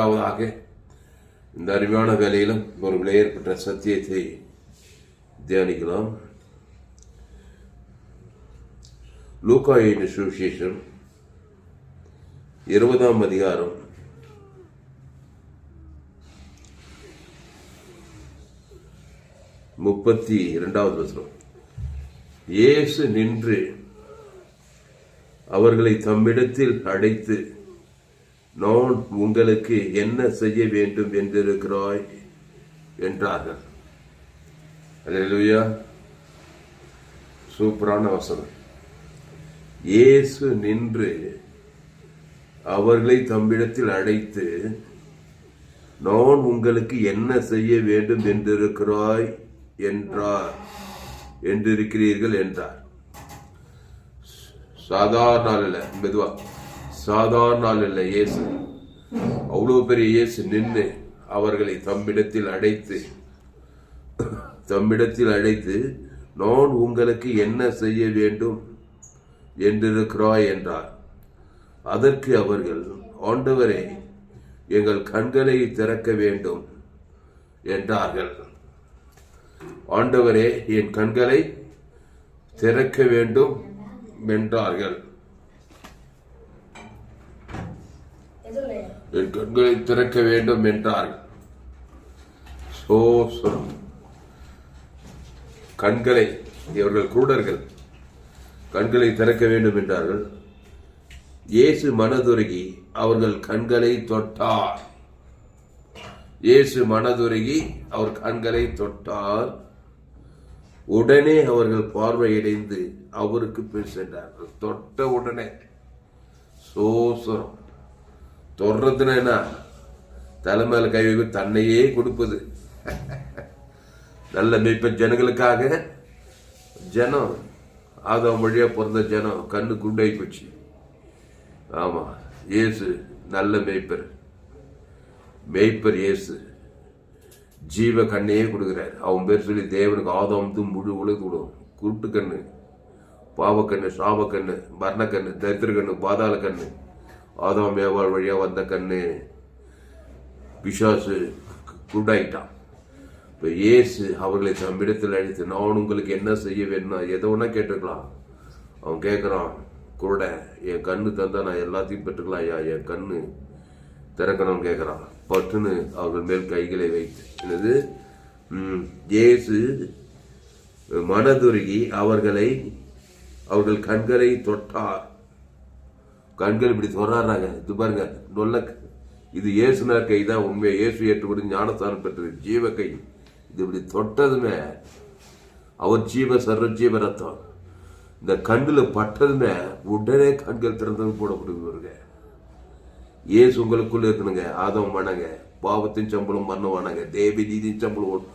உண்டாவதாக. இந்த அருமையான வேலையிலும் ஒரு விலையேற்பட்ட சத்தியத்தை தியானிக்கலாம். லூகாயின் சுவிசேஷம் இருபதாம் அதிகாரம். முப்பத்தி இரண்டாவது வசனம். இயேசு நின்று அவர்களை தம்மிடத்தில் அடைத்து நான் உங்களுக்கு என்ன செய்ய வேண்டும் என்றிருக்கிறாய் என்றார்கள். சூப்பரான வசனம். இயேசு நின்று அவர்களை தம்மிடத்தில் அழைத்து நான் உங்களுக்கு என்ன செய்ய வேண்டும் என்றிருக்கிறாய் என்றார். என்றிருக்கிறீர்கள் என்றார். சாதாரண மெதுவா. சாதாரண நாள் இல்லை இயேசு. அவ்வளோ பெரிய இயேசு நின்று அவர்களை தம்மிடத்தில் அடைத்து தம்மிடத்தில் அழைத்து நான் உங்களுக்கு என்ன செய்ய வேண்டும் என்றிருக்கிறாய் என்றார். அதற்கு அவர்கள் ஆண்டவரே எங்கள் கண்களை திறக்க வேண்டும் என்றார்கள். ஆண்டவரே என் கண்களை திறக்க வேண்டும் என்றார்கள். என் கண்களை திறக்க வேண்டும் என்றார்கள் சோசரம். கண்களை இவர்கள் குருடர்கள் கண்களை திறக்க வேண்டும் என்றார்கள். இயேசு மனதுருகி அவர்கள் கண்களை தொட்டார். இயேசு மனதுருகி அவர் கண்களை தொட்டார். உடனே அவர்கள் பார்வையடைந்து அவருக்கு பின் சென்றார்கள். தொட்ட உடனே சோசரம். தொடுறதுன்னா என்ன? தலைமையில கை வைப்பு தன்னையே கொடுப்பது. நல்ல மெய்ப்ப ஜனங்களுக்காக. ஜனம் ஆதம் வழியா பிறந்த ஜனம் கண்ணு குண்டாகி போச்சு. ஆமா இயேசு நல்ல மேய்ப்பர். மேய்ப்பர் இயேசு. ஜீவ கண்ணையே கொடுக்குறாரு. அவன் பேர் சொல்லி தேவனுக்கு ஆதாமத்து முழு உலகத்து விடும் குருட்டு கண்ணு பாவக்கண்ணு சாபக்கண்ணு மரணக்கண்ணு தரித்திர கண்ணு பாதாள கண்ணு. ஆதாம் மேவாள் வழியாக வந்த கண்ணு பிசாசு குருடாயிட்டான். இப்போ ஏசு அவர்களை தம்மிடத்தில் அழைத்து நான் உங்களுக்கு என்ன செய்ய வேணும்னா எதை ஒன்றா கேட்டுக்கலாம் அவன் கேட்குறான் குருட என் கண்ணு தந்தா நான் எல்லாத்தையும் பெற்றுக்கலாம் ஐயா என் கண்ணு திறக்கணும்னு கேட்குறான் பட்டுன்னு அவர்கள் மேல் கைகளை வைத்து என்னது? ஏசு இயேசு மனதுருகி அவர்களை அவர்கள் கண்களை தொட்டார். கண்கள் இப்படி தொடர்றாங்க இது பாருங்க நொல்ல இது இயேசுனா கை தான் உண்மையை இயேசு ஏற்றுக்கொண்டு ஞானஸ்தானம் பெற்றது. ஜீவ கை. இது இப்படி தொட்டதுமே அவர் ஜீவ சர்வ ஜீவ ரத்தம். இந்த கண்ணில் பட்டதுமே உடனே கண்கள் திறந்தது போடப்படுவாருங்க இயேசு உங்களுக்குள்ள இருக்கணுங்க. ஆதம் வணங்க பாவத்தின் சம்பளம் மரணம் தேவி நீதியின் சம்பளம்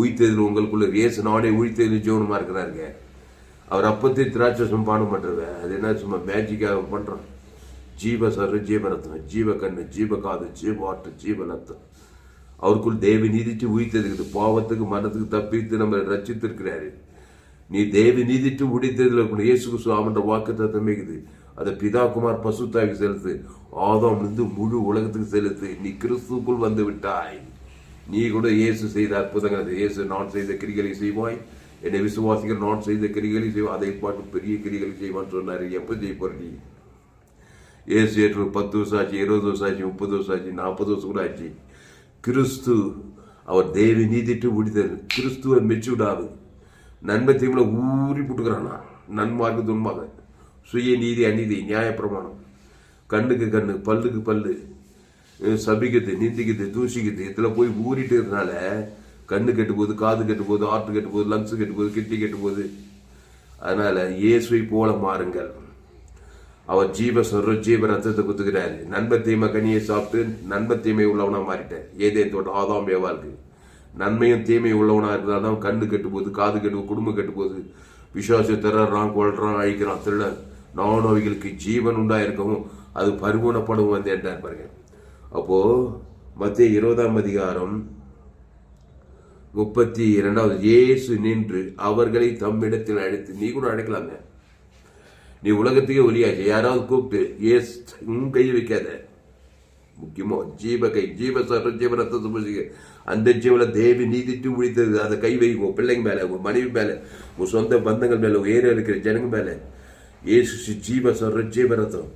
உயிர்த்ததில் உங்களுக்குள்ள இயேசு நாடே உயிர்த்ததில் ஜீவனமா இருக்கிறாருங்க. அவர் அப்பத்தி திராட்சசம் பானம் பண்ணுறது அது என்ன சும்மா மேஜிக்காக பண்ணுறோம் ஜீவ சர்வ ஜீவரத்னம் ஜீவ கண்ணு ஜீவ காது ஜீவ ஆட்டு ஜீவ ரத்தம் அவருக்குள் தேவி நீதிட்டு உயிர்த்ததுக்குது பாவத்துக்கு மனத்துக்கு தப்பித்து நம்ம ரச்சித்திருக்கிறாரு நீ தேவி நீதிட்டு உடித்ததில் இருக்கணும் இயேசு கிறிஸ்துவன்ற வாக்கு தத்தமைக்குது அதை பிதா குமார் பசுத்தாவி செலுத்து. ஆதாம் இருந்து முழு உலகத்துக்கு செலுத்து. நீ கிறிஸ்துக்குள் வந்து விட்டாய். நீ கூட இயேசு செய்த அற்புதங்கள். இயேசு நான் செய்த கிரிகளை செய்வாய். என்னை விசுவாசிகள் நான் செய்த கிரிகளை செய்வோம் அதை பாட்டு பெரிய கிரிகளை செய்வான்னு சொன்னார். எப்போ செய்ய போற நீ? ஏசு ஏற்று பத்து வருஷம் ஆச்சு இருபது வருஷம் ஆச்சு முப்பது வருஷம் ஆச்சு நாற்பது வருஷம் கூட ஆச்சு. கிறிஸ்து அவர் தேவி நீதிட்டு முடித்தார் கிறிஸ்துவை மெச்சூடாது நன்மை தீமையில ஊறி போட்டுக்கிறானா? நன்மார்க்கு துன்பாக சுய நீதி அநீதி நியாயப்பிரமாணம். கண்ணுக்கு கண்ணு பல்லுக்கு பல்லு சபிக்கிறது சபிக்குது தூசிக்கிறது இதில் போய் ஊறிட்டு இருக்கிறதுனால கண்ணு கெட்டு போகுது காது கெட்டு போகுது ஆர்ட் கெட்டு போகுது லங்ஸ் கெட்டு போகுது கிட்னி கெட்டு போகுது அதனால இயேசுவை போல மாறுங்கள். அவர் ஜீவ சொல்ற ஜீவ ரத்தத்தை குத்துக்கிறாரு நன்மை தீமை கனியை சாப்பிட்டு நன்மை தீமை உள்ளவனா மாறிட்டார். ஏதே தோட்டம் ஆதாம் இருக்கு நன்மையும் தீமையும் உள்ளவனா இருந்தால்தான் கண்ணு கெட்டு போகுது காது கெட்டு போகுது, குடும்பம் கெட்டு போகுது விசுவாச திறறான் கொள்றான் அழிக்கிறான் திருட நான் அவைகளுக்கு ஜீவன் உண்டாயிருக்கவும் அது பரிபூர்ணப்படும் வந்து என்றார் பாருங்க. அப்போ மத்திய இருபதாம் அதிகாரம் முப்பத்தி இரண்டாவது இயேசு நின்று அவர்களை தம்மிடத்தில் அழைத்து நீ கூட அழைக்கலாங்க நீ உலகத்துக்கே ஒளியாச்சு யாராவது கூப்பிட்டு ஏஸ் உன் கையை வைக்காத. முக்கியமோ ஜீவ கை ஜீவ சர ஜீவ ரத்தத்தை பூசிக்க. அந்த ஜீவன தேவி நீதிட்டு முடித்தது அதை கை வைக்கும் உன் பிள்ளைங்க மேலே உன் மனைவி மேலே உன் சொந்த பந்தங்கள் மேலே உங்க ஏரியா இருக்கிற ஜனங்க மேலே. இயேசு ஜீவ சர ஜீவ ரத்தம்.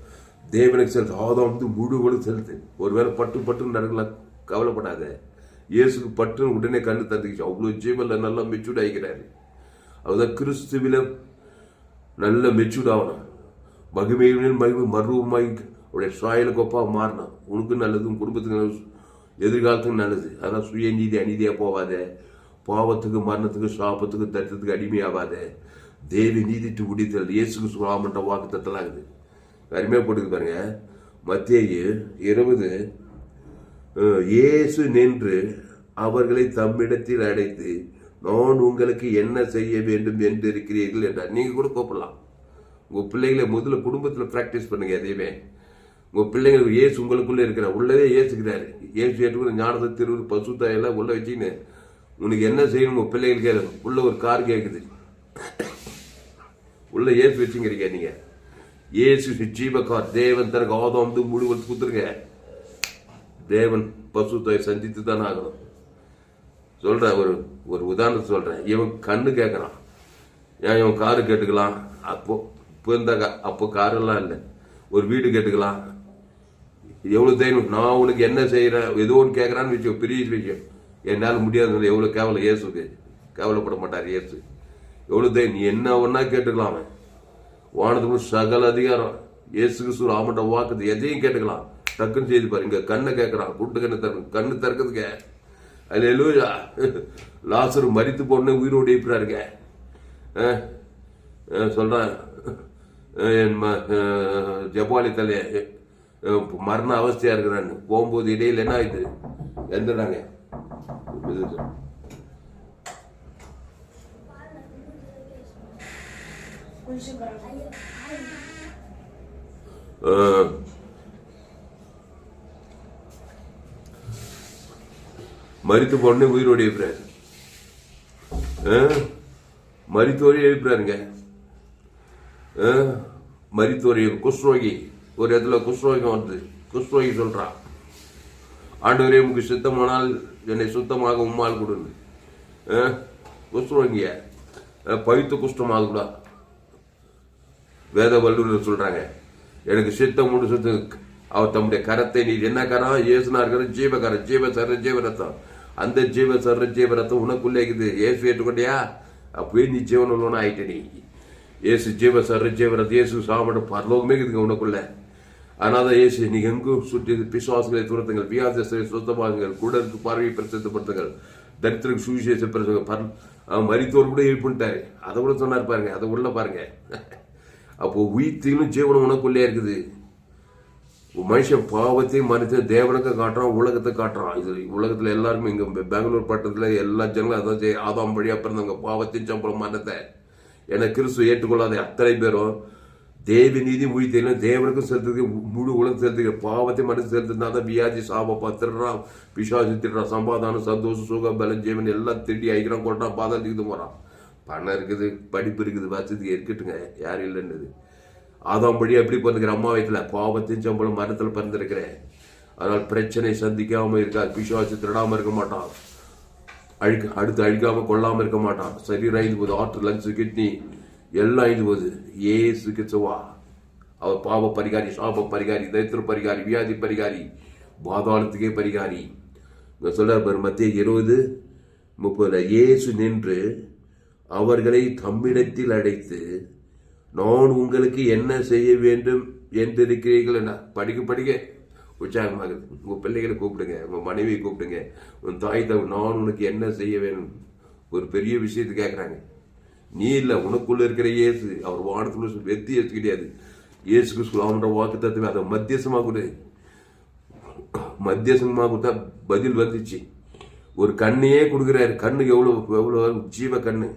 தேவனுக்கு செலுத்து. ஆதாம் வந்து முழு செலுத்து. ஒருவேளை பட்டு பட்டு நடக்கலாம். கவலைப்படாத. இயேசுக்கு பட்டுன்னு உடனே கண்ணு தந்துக்கிச்சு. அவ்வளோ ஜீவனில் நல்லா மெச்சூர்ட் ஆகிக்கிறாரு அதுதான் கிறிஸ்துவில நல்ல மெச்சூர்ட் ஆகணும் மகிமையுடன் மகிமை மருவமாய் அவருடைய சாயலுக்கு கோப்பாக மாறணும் உனக்கும் நல்லது குடும்பத்துக்கு நல்லது எதிர்காலத்துக்கு நல்லது. அதான் சுயநீதி அநீதியாக போகாத. பாவத்துக்கு மரணத்துக்கு சாபத்துக்கு தட்டத்துக்கு அடிமையாகாத தேவி நீதிட்டு முடித்தல் இயேசுக்கு சுகாமன்ற வாக்கு தத்தலாகுது. அருமையாக போட்டுக்கு பாருங்க. மத்திய இருபது இயேசு நின்று அவர்களை தம்மிடத்தில் அடைத்து நான் உங்களுக்கு என்ன செய்ய வேண்டும் என்று இருக்கிறீர்கள் என்றார். நீங்க கூட கூப்பிடலாம். உங்க பிள்ளைகளை முதல்ல குடும்பத்தில் பிராக்டிஸ் பண்ணுங்க எதையுமே. உங்க பிள்ளைங்களுக்கு ஏசு உங்களுக்குள்ளே இருக்கிற உள்ளவே ஏசுக்கிறாரு. ஏசு ஏற்றுக்கிற ஞானத்தை திருவுரு பசுத்தாய் உள்ள வச்சுக்கின்னு உனக்கு என்ன செய்யணும் உங்க பிள்ளைகள் கேளு. உள்ள ஒரு கார் கேட்குது உள்ள ஏசு வச்சுங்கிறீங்க நீங்க. ஏசு ஜீவகார் தேவன் தனக்கு ஆதம் வந்து முழுவதுக்கு குத்துருங்க தேவன் பசுத்தாய் சந்தித்து தான் ஆகணும். சொல்கிறேன் ஒரு ஒரு உதாரணத்தை சொல்கிறேன் இவன் கண்ணு கேட்குறான் ஏன் இவன் காரு கேட்டுக்கலாம்? அப்போ இப்போ இருந்தாக்கா கா- அப்போ காரெல்லாம் இல்லை. ஒரு வீடு கேட்டுக்கலாம். எவ்வளோ தைரியம் நான் உனக்கு என்ன செய்கிறேன் ஏதோ ஒன்று கேட்குறான்னு விஷயம் பெரிய விஷயம். என்னால் முடியாது எவ்வளோ கேவலம் இயேசுக்கு. கேவலப்பட மாட்டார் இயேசு. எவ்வளோ தைரியம் நீ என்ன ஒன்றா கேட்டுக்கலாம் அவன். வானத்துக்கு சகல அதிகாரம். இயேசுக்கு சூழ் ஆமட்ட வாக்குது எதையும் கேட்டுக்கலாம். டக்குன்னு செய்து பாரு. இங்க கண்ணை கேட்கறான் கூட்டு கண்ணு திறக்க கண்ணு திறக்கிறதுக்கு அது எழுவா லாசரு மறித்து போன உயிரோடு இருக்கிறாருங்க. அஹ், சொல்றான் என் ம- ஜப்பாலி தலைய. மரண அவஸ்தையா இருக்கிறான்னு. போகும்போது இடையில என்ன ஆயிடுது எந்திராங்க அஹ், மரித்து போன உயிரோடு எழுப்புறாரு. மரித்தோரே எழுப்புறாருங்க. மரித்தோரி குஷ்ரோகி. ஒரு இடத்துல குஷ்ரோகம் வருது குஷ்ரோகி சொல்கிறான் ஆண்டவரே உமக்கு சுத்தமானால் என்னை சுத்தமாக உம்மால் கொடுங்க குஷ்ரோகிய பவித்து குஷ்டமாக கூட. வேத வல்லுநர் சொல்கிறாங்க எனக்கு சித்தம் உண்டு சுத்தம் அவர் தம்முடைய கரத்தை நீ என்ன கரம்? ஏசுனா இருக்கிற ஜீவகரம் ஜீவ சர ஜீவ ரத்தம். அந்த ஜீவன் சர ஜீவ ரத்தம் உனக்குள்ளே இருக்குது. இயேசு ஏற்றுக்கொண்டியா? அப்பவே நீ ஜீவன் உள்ளவனா ஆயிட்ட நீ. இயேசு ஜீவ சர ஜீவ ரத்தம் இயேசு சாப்பிட பரலோகமே இருக்குதுங்க உனக்குள்ள. அதனால இயேசு நீ எங்கும் சுற்றி பிசுவாசங்களை துரத்துங்கள் வியாதத்தை சுத்தமாகுங்கள் குடலுக்கு பார்வையை பிரசித்தப்படுத்துங்கள் தரித்திரக்கு சுவிசேஷ பிரசங்க பர் அவன் கூட எழுப்பிட்டாரு அதை கூட சொன்னார் பாருங்க அதை உள்ள பாருங்க. அப்போ உயிர்த்திலும் ஜீவனம் உனக்குள்ளே இருக்குது. மனுஷன் பாவத்தையும் மனுஷன் தேவனுக்கு காட்டுறான் உலகத்தை காட்டுறான். இது உலகத்தில் எல்லாருமே இங்கே பெங்களூர் பட்டத்தில் எல்லா ஜனங்களும் அதான் செய்ய ஆதாம் வழியாக பிறந்தவங்க பாவத்தையும் சம்பளம் மனத்தை என கிறிஸ்து ஏற்றுக்கொள்ளாத அத்தனை பேரும் தேவி நீதி உயிர்த்தையிலும் தேவனுக்கும் செலுத்துக்கு முழு உலகம் செலுத்துக்கு பாவத்தை மனுஷன் செலுத்தினா தான் வியாதி சாபப்பா திருடுறான் பிசாசு திருடுறான் சம்பாதானம் சந்தோஷம் சுகம் பலம் ஜீவன் எல்லாம் திருடி ஐக்கிறான் கொண்டான் பாதாளத்துக்கு போகிறான் பணம் இருக்குது படிப்பு இருக்குது வசதி இருக்கட்டுங்க யாரும் இல்லைன்னு ஆதாம் படி எப்படி பிறந்துக்கிற அம்மா வயிற்றுல பாவத்தின் சம்பளம் மரத்தில் பிறந்திருக்கிறேன். அதனால் பிரச்சனை சந்திக்காம இருக்காது பிசுவாசி திருடாம இருக்க மாட்டான். அழுக்க அடுத்து அழிக்காம கொள்ளாம இருக்க மாட்டான். சரீரம் ஐந்து போகுது. ஆற்று லங்ஸ் கிட்னி எல்லாம் ஐந்து போகுது. ஏ சிகிச்சவா அவர் பாவ பரிகாரி சாப பரிகாரி தரித்திர பரிகாரி வியாதி பரிகாரி பாதாளத்துக்கே பரிகாரி. இங்க சொல்றார் மத்திய இருபது முப்பதுல இயேசு நின்று அவர்களை தம்மிடத்தில் அடைத்து நான் உங்களுக்கு என்ன செய்ய வேண்டும் என்றிருக்கிறீர்கள் என்ன படிக்க படிக்க உற்சாகமாகுது. உங்க பிள்ளைகளை கூப்பிடுங்க உங்க மனைவியை கூப்பிடுங்க. உன் தாய் தவ நான் உனக்கு என்ன செய்ய வேணும் ஒரு பெரிய விஷயத்தை கேட்குறாங்க நீ இல்லை உனக்குள்ள இருக்கிற இயேசு அவர் வானத்துல வெத்தி இயேசு கிடையாது இயேசு கிறிஸ்து அவனோட வாக்கு தத்துவம் அதை மத்தியசமாக கொடு. மத்தியசமாக கொடுத்தா பதில் வந்துச்சு. ஒரு கண்ணையே கொடுக்குறாரு. கண்ணுக்கு எவ்வளோ எவ்வளோ ஜீவ கண்ணு.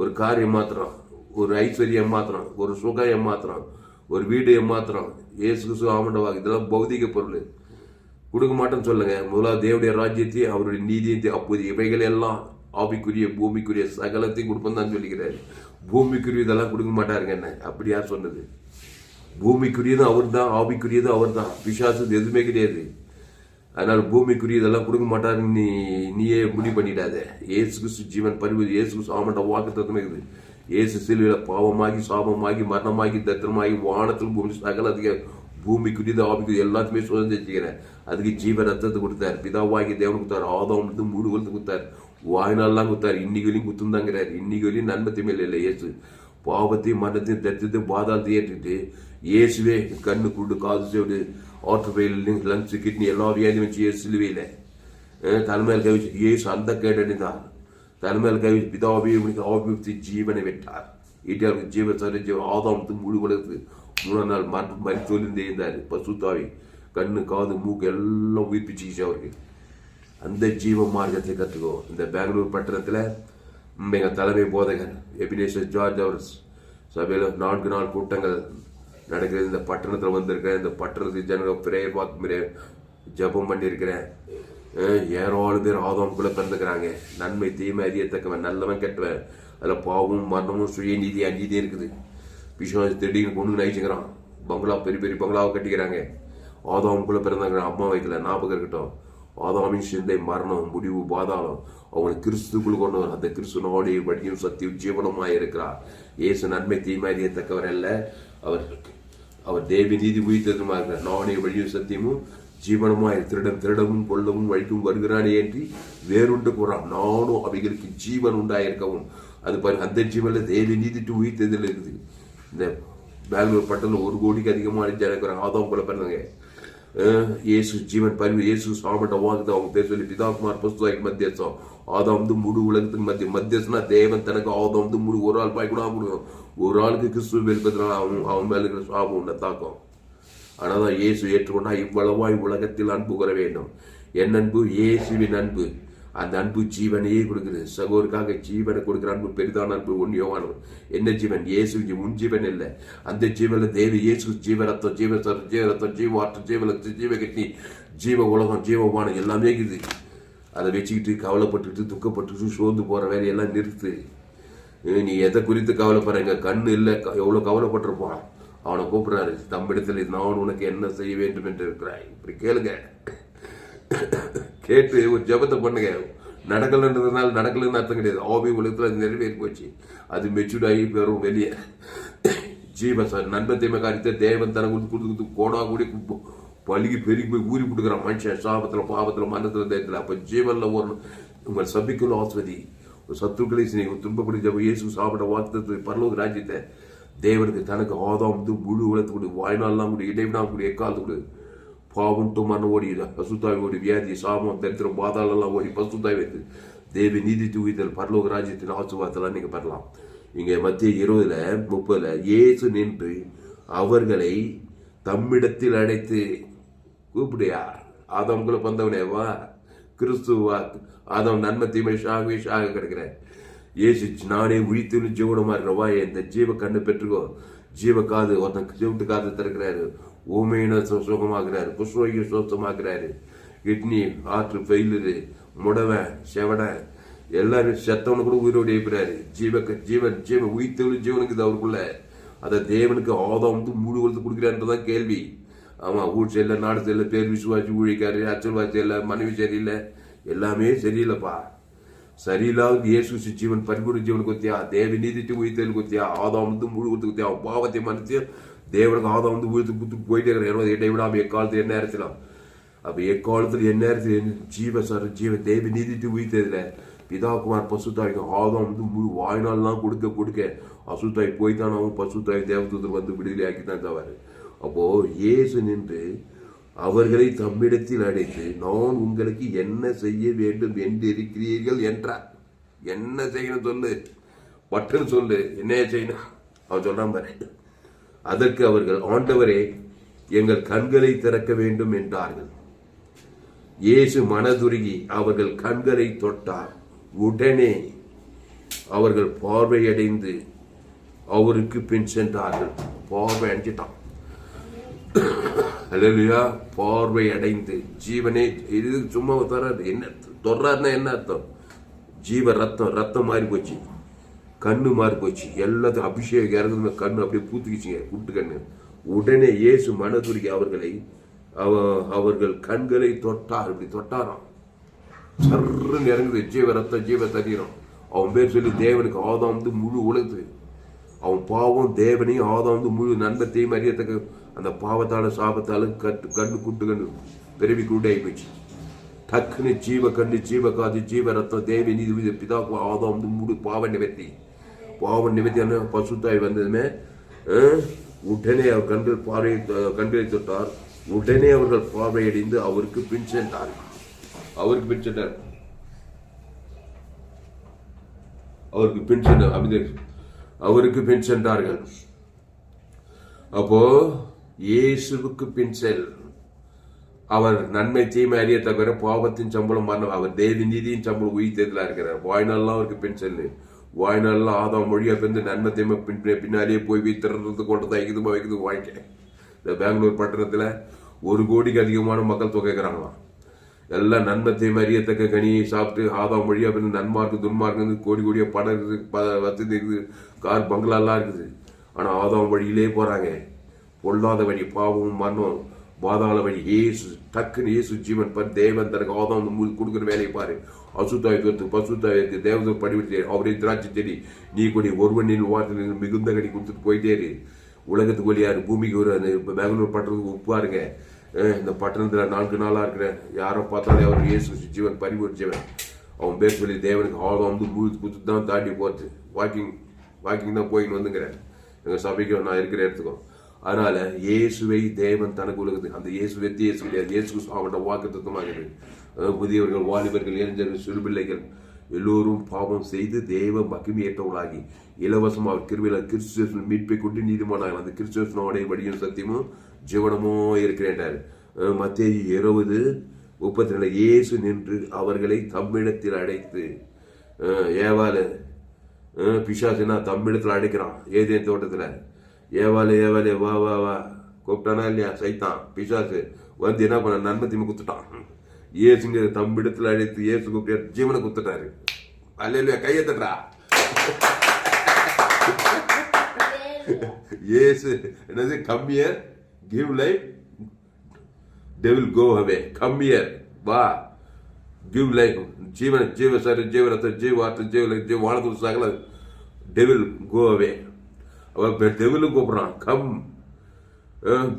ஒரு காரியம் மாத்திரம். ஒரு ஐஸ்வர்யம் ஏமாத்துறான் ஒரு சுகம் ஏமாத்துறான் ஒரு வீடு ஏமாத்துறான். ஏசு கிறிஸ்து ஆமண்டவாக இதெல்லாம் பௌதிக பொருள். கொடுக்க மாட்டேன்னு சொல்லுங்க. முதலாவது தேவடைய ராஜ்யத்தையும் அவருடைய நீதியத்தையும் அப்போது இவைகள் எல்லாம் ஆவிக்குரிய பூமிக்குரிய சகலத்தையும் கொடுப்போம் தான் சொல்லிக்கிறாரு. பூமிக்குரிய இதெல்லாம் கொடுக்க மாட்டாருங்க என்ன? அப்படி யார் சொன்னது? பூமிக்குரியதும் அவர் தான் ஆவிக்குரியதும் அவர் தான் விசுவாசம் எதுவுமே கிடையாது. அதனால் பூமிக்குரிய இதெல்லாம் கொடுக்க மாட்டாருன்னு நீ நீயே முடிவு பண்ணிடாத. ஏசு கிறிஸ்து ஜீவன் பரிவு ஏசு கிறிஸ்து ஆமண்ட வாக்கு தத்துவம் இருக்குது ஏசு சிலுவையில் பாவமாகி சாபமாகி மரணமாகி தத்திரமாகி வானத்தில் பூமி சகல அதிக பூமிக்குரியது ஆபிக்கு எல்லாத்தையுமே சுதந்திரிச்சுக்கிறேன் அதுக்கு ஜீவ ரத்தத்தை கொடுத்தார் பிதாவாகி தேவன் கொடுத்தார் ஆதம் வந்து மூடு கொழுத்து கொடுத்தார் வாய்நாள்லாம் கொடுத்தார் இன்னைக்கு வரையும் குத்துந்தாங்கிறாரு இன்னைக்கு வரையும் நன்மை தீமையில் இல்லை இயேசு பாவத்தையும் மரணத்தையும் தத்தத்தையும் பாதாளத்தை ஏற்றிட்டு இயேசுவே கண்ணு குண்டு காது செவிடு ஆட்டோபெயில் லங்ஸ் கிட்னி எல்லா வியாதியும் வச்சு இயேசு சிலுவையில் தலைமையில் கவிச்சு இயேசு அந்த கேட்டணிந்தார் தலைமையில் கை பிதாவே உனக்கு ஆபிவித்து ஜீவனை விட்டார். ஈட்டியாருக்கு ஜீவ சரி ஆதாமத்து முழு உலகத்து மூணாம் நாள் மறு மருத்துவலிருந்து இருந்தார். பசுத்தாவி கண்ணு காது மூக்கு எல்லாம் உயிர்ப்பிச்சு அவருக்கு. அந்த ஜீவ மார்க்கத்தை கற்றுக்கோ இந்த பெங்களூர் பட்டணத்தில் எங்கள் தலைமை போதகர் எபினேஷர் ஜார்ஜ் அவர் சபையில் நான்கு நாள் கூட்டங்கள் நடக்கிறது. இந்த பட்டணத்தில் வந்திருக்கிறேன். இந்த பட்டணத்துக்கு ஜனங்க பிரேயர் பார்த்து ஜபம் பண்ணியிருக்கிறேன். ஏராளம் பேர் ஆதவனுக்குள்ள பிறந்துக்கிறாங்க. நன்மை தீமை அறியத்தக்கவன் நல்லவன் கெட்டவன். அதில் பாவமும் மரணமும் சுயநீதி அநீதி இருக்குது. விஸ்வாச திடீர்னு கொண்டு நைச்சுக்கிறான் பங்களா பெரிய பெரிய பங்களாவை கட்டிக்கிறாங்க. ஆதாமுக்குள்ள பிறந்தாங்க அம்மா வைக்கல ஞாபகம் இருக்கட்டும். ஆதாமின் சிந்தை மரணம் முடிவு பாதாளம். அவங்களை கிறிஸ்துக்குள் கொண்டு வரும் அந்த கிறிஸ்து நாடைய வழியும் சத்தியம் ஜீவனமாக இருக்கிறார். இயேசு நன்மை தீமை அறியத்தக்கவர் அல்ல. அவர் அவர் தேவி நீதி உயிர்த்ததுமா இருக்கிறார் நானே வழியும் சத்தியமும் ஜீவனமாய் திருடன் திருடவும் கொள்ளவும் வழிக்கும் வருகிறானே என்று வேறுண்டு போறான் நானும் அவைகளுக்கு ஜீவன் உண்டாயிருக்கவும். அது பாரு அந்த ஜீவன்ல தேவி நீதிட்டு உயிர்த்ததில் இருக்குது இந்த பெங்களூர் பட்டணம் ஒரு கோடிக்கு அதிகமான ஜனக்கிறாங்க ஆதாம் போல பிறந்தாங்க இயேசு ஜீவன் பரிவு இயேசு சாமட்ட வாக்குது அவங்க பேர் சொல்லி பிதாகுமார் பசுதாய்க்கு மத்தியஸ்தம். ஆதாம் வந்து முழு உலகத்துக்கு மத்திய மத்தியஸ்தனா தேவன் தனக்கு ஆதாம் வந்து முழு ஒரு ஆள் பாய் கூட கொடுக்கும் ஒரு ஆளுக்கு கிறிஸ்துவ வெளிப்பத்தினால அவன் அவன் மேலே இருக்கிற சாபம் உன்னை தாக்கம். ஆனாதான் இயேசு ஏற்றுக்கொண்டா இவ்வளவாய் உலகத்தில் அன்பு கூற வேண்டும். என் அன்பு? இயேசுவின் அன்பு. அந்த அன்பு ஜீவனையே கொடுக்குது. சகோருக்காக ஜீவனை கொடுக்குற அன்பு பெரிதான அன்பு ஒன்னியவானவர் என்ன ஜீவன்? இயேசு உன் ஜீவன் இல்லை அந்த ஜீவனில் தேவி இயேசு ஜீவரத்தம் ஜீவ சர ஜீவ ரத்தம் ஜீவலத்து ஜீவகட்டி ஜீவ உலகம் ஜீவமானம் எல்லாமே இருக்குது. அதை வச்சுக்கிட்டு கவலைப்பட்டுட்டு துக்கப்பட்டுட்டு சோர்ந்து போற வேலையெல்லாம் நிறுத்து. நீ எதை குறித்து கவலைப்படுறங்க? கண்ணு இல்லை. எவ்வளோ கவலைப்பட்டிருப்பான் அவனை கூப்பிடுறாரு தம்பிடத்தில் நான் உனக்கு என்ன செய்ய வேண்டும் என்று இருக்கிறாய்? இப்படி கேளுங்க. கேட்டு ஒரு ஜெபத்தை பண்ணுங்க. நடக்கலன்றதுனால நடக்கலன்னு அர்த்தம் கிடையாது. ஆபி உலகத்தில் அது நிறைவேறி போச்சு. அது மெச்சூர்டாகி பெறும் வெளியே. ஜீவ சார் நண்பத்தையுமே காரியத்தை தேவன் தனக்கு கொடுத்து கொடுத்து கொடுத்து கோடா கூடி பழுகி பெருகி போய் ஊறி கொடுக்குறான் மனுஷன் சாபத்தில் பாபத்தில் மரணத்துல தேயத்துல அப்போ ஜீவனில் ஒரு உங்கள் சபிக்குள்ள ஆஸ்வதி ஒரு சத்துக்களை சிநேகம் துன்பப்படி ஜப இயேசு சாப்பிட வார்த்தை பரலோக ராஜ்யத்தை தேவனுக்கு தனக்கு ஆதாம் வந்து முழு உலகத்து வாய்நாள்லாம் வாழ்நாள்லாம் கூட இடைவிடா கூட எக்காலத்து கொடு. பாவம் துமான ஓடி பசுத்தாவி ஓடி வியாதி சாபம் தரித்திரம் பாதாளெல்லாம் ஓடி பசுத்தாவி வைத்து தேவி நீதி தூவித்தல் பரலோக ராஜ்யத்தின் ஆசுவாதத்தெல்லாம் நீங்கள் பெறலாம். இங்கே மத்திய இருபதில் முப்பதுல இயேசு நின்று அவர்களை தம்மிடத்தில் அழைத்து கூப்பிடுயா ஆதாம்குள்ள பந்தவனே வா கிறிஸ்துவா? ஆதாம் நன்மை தீமை ஷாகவே ஷாக கிடைக்கிறேன் ஏசு நானே உயிர்த்துள்ள ஜீவனமா இருக்கிறவா இந்த ஜீவ கண்ணு பெற்றுக்கோ. ஜீவ காது ஒருத்தன் ஜீவட்டு காது திறக்கிறாரு. ஊமையின சு- சுகமாக்குறாரு. புஷ்ரோகி சுத்தமாக்குறாரு கிட்னி ஆற்று ஃபெயிலரு முடவன் செவடன் எல்லாரும் செத்தவனு கூட உயிரோடு எழுப்புறாரு ஜீவ ஜீவன் ஜீவன் உயிர்த்தெழு ஜீவனுக்கு இது அவருக்குள்ள. அதை தேவனுக்கு ஆதம் வந்து மூடு கொடுத்து கொடுக்குறான்றதான் கேள்வி. ஆமா ஊர் சரியில்லை நாடு சரியில்லை பேர் விசுவாசி ஊழிக்காரு அச்சல்வாசி இல்லை மனைவி சரியில்லை எல்லாமே சரியில்லைப்பா. சரியில்லாத இயேசு ஜீவன் பரிபூர்ண ஜீவனுக்கு கொத்தியா தேவி நீதிட்டு உயிர்த்தல் கொத்தியா ஆதாம் வந்து முழு கொடுத்து கொத்தியா அவன் பாவத்தை மன்னித்து தேவனுக்கு ஆதாம் வந்து உயிர்த்து குத்து போயிட்டே இருக்கிறார் இடை விடாம எக்காலத்தில் என்ன நேரத்திலாம் அப்ப எக்காலத்தில் என்ன நேரத்தில் ஜீவ சார் ஜீவ தேவி நீதிட்டு உயிர்த்ததுல பிதாகுமார் பசுத்தாய்க்கு ஆதாம் வந்து முழு வாய்நாள்லாம் கொடுக்க கொடுக்க அசுத்தாய் போய்த்தான் அவன் பசுத்தாய் தேவதூதர் வந்து விடுதலை ஆக்கித்தான் தவறு அப்போ இயேசு நின்று அவர்களை தம்மிடத்தில் அழைத்து நான் உங்களுக்கு என்ன செய்ய வேண்டும் என்று இருக்கிறீர்கள் என்றார். என்ன செய்யணும் சொல்லு. பட்டுன்னு சொல்லு. என்ன செய்யணும்? அவன் சொல்றான் பாரு. அதற்கு அவர்கள் ஆண்டவரே எங்கள் கண்களை திறக்க வேண்டும் என்றார்கள். இயேசு மனதுருகி அவர்கள் கண்களை தொட்டார். உடனே அவர்கள் பார்வையடைந்து அவருக்கு பின் சென்றார்கள். பார்வை அடைஞ்சிட்டான். அலலுயா பார்வை அடைந்து ஜீவனே இது சும்மா தர்றாரு என்ன தொடர்றாருன்னா என்ன அர்த்தம்? ஜீவ ரத்தம் ரத்தம் மாறி போச்சு. கண்ணு மாறி போச்சு. எல்லாத்தையும் அபிஷேகம் இறங்குது கண்ணு அப்படியே பூத்துக்கிச்சுங்க கூட்டு கண்ணு. உடனே இயேசு மனதுருகி அவர்களை அவ- அவர்கள் கண்களை தொட்டார். இப்படி தொட்டாராம். சர்ன்னு இறங்குது. ஜீவ ரத்தம் ஜீவ சரீரம். அவன் பேர் சொல்லி தேவனுக்கு ஆதாம் வந்து முழு உலகத்துக்கு அவன் பாவம் தேவனையும் ஆதம் வந்து முழு நன்மத்தையும் அறியத்தக்க அந்த பாவத்தாலும் சாபத்தாலும் கட்டு கண்ணு குட்டு கண்ணு பிறவி கூட்டாகி போச்சு. டக்குன்னு ஜீவ கண்ணு ஜீவ காது ஜீவ ரத்தம் தேவி நீதி பிதாக்கு ஆதாம் வந்து முழு பாவ நிவர்த்தி. பாவ நிவர்த்தியான பசுத்தாய் வந்ததுமே உடனே அவர் கண்கள் பார்வை கண்களை தொட்டார். உடனே அவர்கள் பார்வையடைந்து அவருக்கு பின் சென்றார். அவருக்கு பின் சென்றார். அவருக்கு பின் சென்றார் அமைதி அவருக்கு பின் சென்றார்கள். அப்போ இயேசுவுக்கு பின் செல். அவர் நன்மை தீமை அறிய தவிர பாவத்தின் சம்பளம் மரணம் அவர் தேவி நீதியின் சம்பளம் உயிர் உயிர்த்ததில் இருக்கிறார். வாய்நாள்லாம் அவருக்கு பின் செல்லு. வாய்நாள்லாம் ஆதாம் மொழியா பிறந்து நன்மை தீமை பின் பின்னாலேயே போய் வீத்திறது கொண்டு தான் இதுமா வைக்குது இந்த பெங்களூர் பட்டணத்துல ஒரு கோடிக்கு அதிகமான மக்கள் தொகை இருக்கிறாங்களாம். எல்லாம் நன்மை தீமை அறியத்தக்க கனியை சாப்பிட்டு ஆதாம் வழியாக பிறந்து நன்மார்க்கு துன்மார்க்கு கோடி கோடியாக படம் இருக்குது வசதி இருக்குது கார் பங்களாலாம் இருக்குது. ஆனால் ஆதாம் வழியிலே போகிறாங்க பொல்லாத வழி பாவம் மரணம். பாதாள வழி ஏசு டக்குன்னு ஏசு ஜீவன் பர் தேவன் தனக்கு ஆதாம் கொடுக்குற வேலையை பாரு. அசுத்தாயத்து பசுத்தாயத்து தேவதை படிவிட்டு அவரே திராட்சை செடி. நீ கொடி ஒருவனின் வாரத்தில் மிகுந்த கடி கொடுத்துட்டு போயிட்டே இரு. உலகத்துக்கு ஒளியாரு பூமிக்கு ஒரு பெங்களூர் பட்டணத்துக்கு உப்பாருங்க. இந்த பட்டணத்தில் நான்கு நாளாக இருக்கிற யாரை பார்த்தாலே அவர் இயேசு ஜீவன் பரிவர்த்தவன் அவன் பேர் சொல்லி தேவனுக்கு ஆழம் வந்து முழு குத்து தான் தாண்டி போச்சு வாக்கிங் வாக்கிங் தான் போயின்னு வந்துங்கிறேன். எங்கள் சபைக்கு நான் இருக்கிற இடத்துக்கும் அதனால இயேசுவை தேவன் தனக்கு உலகத்துக்கு அந்த இயேசு வெத்தி இயேசு கிடையாது இயேசு அவனோட வாக்கு தத்துவமாகிறது புதியவர்கள் வாலிபர்கள் இளைஞர்கள் சிறுபிள்ளைகள் எல்லோரும் பாவம் செய்து தேவ மகிமையற்றவர்களாகி இலவசமாக கிருவியில் கிறிஸ்துவன் மீட்பை கொண்டு நீதிமானார்கள் அந்த கிறிஸ்துவனுடைய வழியும் சத்தியமும் ஜீவனமோ இருக்கிறேன் மத்திய இருபது முப்பத்தி ரெண்டு இயேசு நின்று அவர்களை தம்மிடத்தில் அடைத்து ஏவால பிசாசுனா தம்மிடத்தில் அடைக்கிறான். ஏதேன் தோட்டத்துல. ஏவாலே ஏவாலே வா வா வா. கூப்பிட்டானா இல்லையா? சைத்தான் பிசாசு. வந்து என்ன பண்ண? நன்மை தீமை குத்துட்டான். இயேசுங்க தம்மிடத்தில் அழைத்து இயேசு கூப்பிட்டு ஜீவனை குத்துட்டாரு. அல்ல கையை தட்டுறா. இயேசு என்னது? Come here give life devil go away come here வா கிவ் லைஃப் ஜீவன ஜீவ சரி ஜீவரத்தை ஜீவார்த்த ஜீவ ஜீவ வானத்து they டெவில் கோ அவே அவன் டெவிலும் கூப்பிட்றான். கம்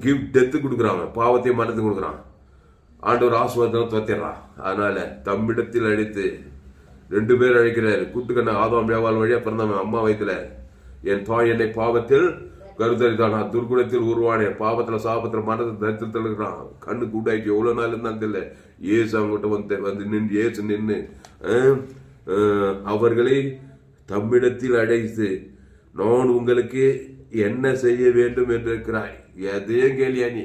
கிவ் டெத்து கொடுக்குறான் பாவத்தை மனத்து கொடுக்குறான். ஆண்டவர் ஆசுவாதம் துவத்திடுறான் அதனால தம்மிடத்தில் அழைத்து ரெண்டு பேர் அழைக்கிறார். கூட்டுக்கண்ண ஆதாம் வியாபாரம் வழியாக பிறந்தவன் அம்மா வயிற்றுல என் தாய் என்னை பாவத்தில் கருத்தரித்தான் நான் துர்குணத்தில் உருவானேன் பாவத்துல சாபத்துல மனது தரித்திரத்தில் இருக்கிறான். கண்ணு கூட்டாயிட்டு எவ்வளவு நாள் இருந்தாலும் தெரியல. ஏசு அவங்ககிட்ட வந்து வந்து நின்று ஏசு நின்று அவர்களை தம்மிடத்தில் அழைத்து நான் உங்களுக்கு என்ன செய்ய வேண்டும் என்று இருக்கிறாய்? எதையும் கேளியா நீ?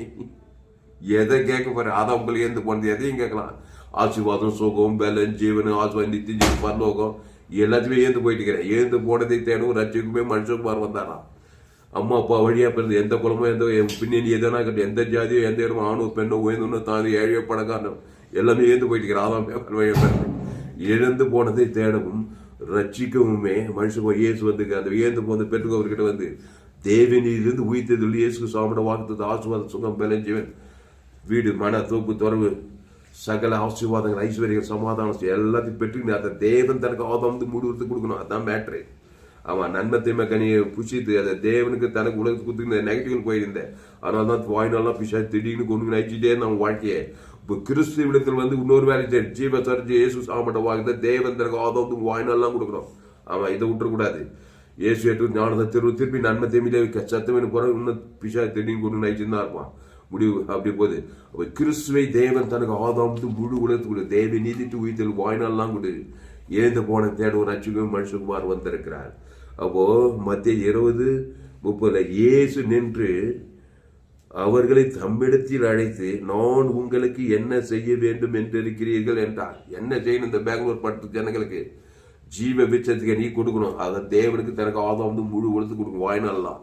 எதை கேட்க போற? அதான் உங்களுக்கு ஏந்து போனது. எதையும் கேட்கலாம். ஆசீர்வாதம் சுகம் பலன் ஜீவன் ஆசீர்வாதம் நித்திய ஜீவன் பரலோகம் எல்லாத்தையுமே ஏந்து போயிட்டு இருக்கிறேன். ஏந்து போனதை தேடும் ரட்சிக்குமே மனுஷகுமார் வந்தாராம். அம்மா அப்பா வழியாக பிறந்து எந்த குலமோ எந்த என் பின்னணி எதனா இருக்கட்டும் எந்த ஜாதியோ எந்த இடமோ ஆணோ பெண்ணோ உயர்ந்தோன்னு தாண்டி ஏழையோ பணக்காரனோ எல்லாமே ஏந்து போயிட்டு இருக்கிறான் பேப்பர் பிறந்து. இழந்து போனதை தேடவும் ரட்சிக்கவுமே மனுஷன் இயேசு வந்து அந்த இயந்து போன பெற்றுக்கவர்கிட்ட வந்து தேவனிலிருந்து உயிர்த்ததில் இயேசுக்கு சாமிட வாக்குத்தது ஆசுவாத சுகம் பலன் வீடு மன தோப்பு தொடர்பு சகல ஆசீர்வாதங்கள் ஐஸ்வர்யங்கள் சமாதானம் எல்லாத்தையும் பெற்று அதை தேவன் தனக்கு ஆதம் வந்து முடிவுறது கொடுக்கணும். அதான் மேட்ரு அவன் நன்மை தீமை கனியை புஷித்து அதை தேவனுக்கு தனக்கு உலகத்துக்கு கொடுத்து நெகட்டிவ் போயிருந்தேன் அதனால தான் வாய்னாலாம் பிஷா திடீர்னு கொண்டு நினைச்சிட்டே நம்ம வாழ்க்கையை. இப்போ கிறிஸ்து விடத்தில் வந்து இன்னொரு வேலை செய்ய ஜீவ சர்ஜி ஏசு சாமட்ட வாக்குத தேவன் தனக்கு ஆதம் வாய்னாலாம் கொடுக்குறோம் அவன் இதை விட்டுறக்கூடாது. ஏசு ஏற்று ஞானத்தை திரு திருப்பி நன்மை தீமையிலே சத்தமே போகிற இன்னும் பிஷா திடீர்னு கொண்டு நயிச்சுன்னு தான் இருப்பான். முடிவு அப்படி போகுது. அப்போ கிறிஸ்துவை தேவன் தனக்கு ஆதாமத்து முழு உலகத்துக்குள்ள தேவை நீதிட்டு உயிர்த்தல் வாய்நாள்லாம் கொடு. ஏந்து போன தேடுவோர் அச்சுக்கும் மனுஷகுமார் வந்திருக்கிறார். அப்போ மத்திய இருபது முப்பதுல இயேசு நின்று அவர்களை தம்மிடத்தில் அழைத்து நான் உங்களுக்கு என்ன செய்ய வேண்டும் என்று இருக்கிறீர்கள் என்றார். என்ன செய்யணும் இந்த பெங்களூர் பட்டு ஜனங்களுக்கு? ஜீவ விச்சத்துக்கு நீ கொடுக்கணும். அதை தேவனுக்கு தனக்கு ஆதாம் வந்து முழு உலகத்துக்கு கொடுக்கும் வாய்நாள்லாம்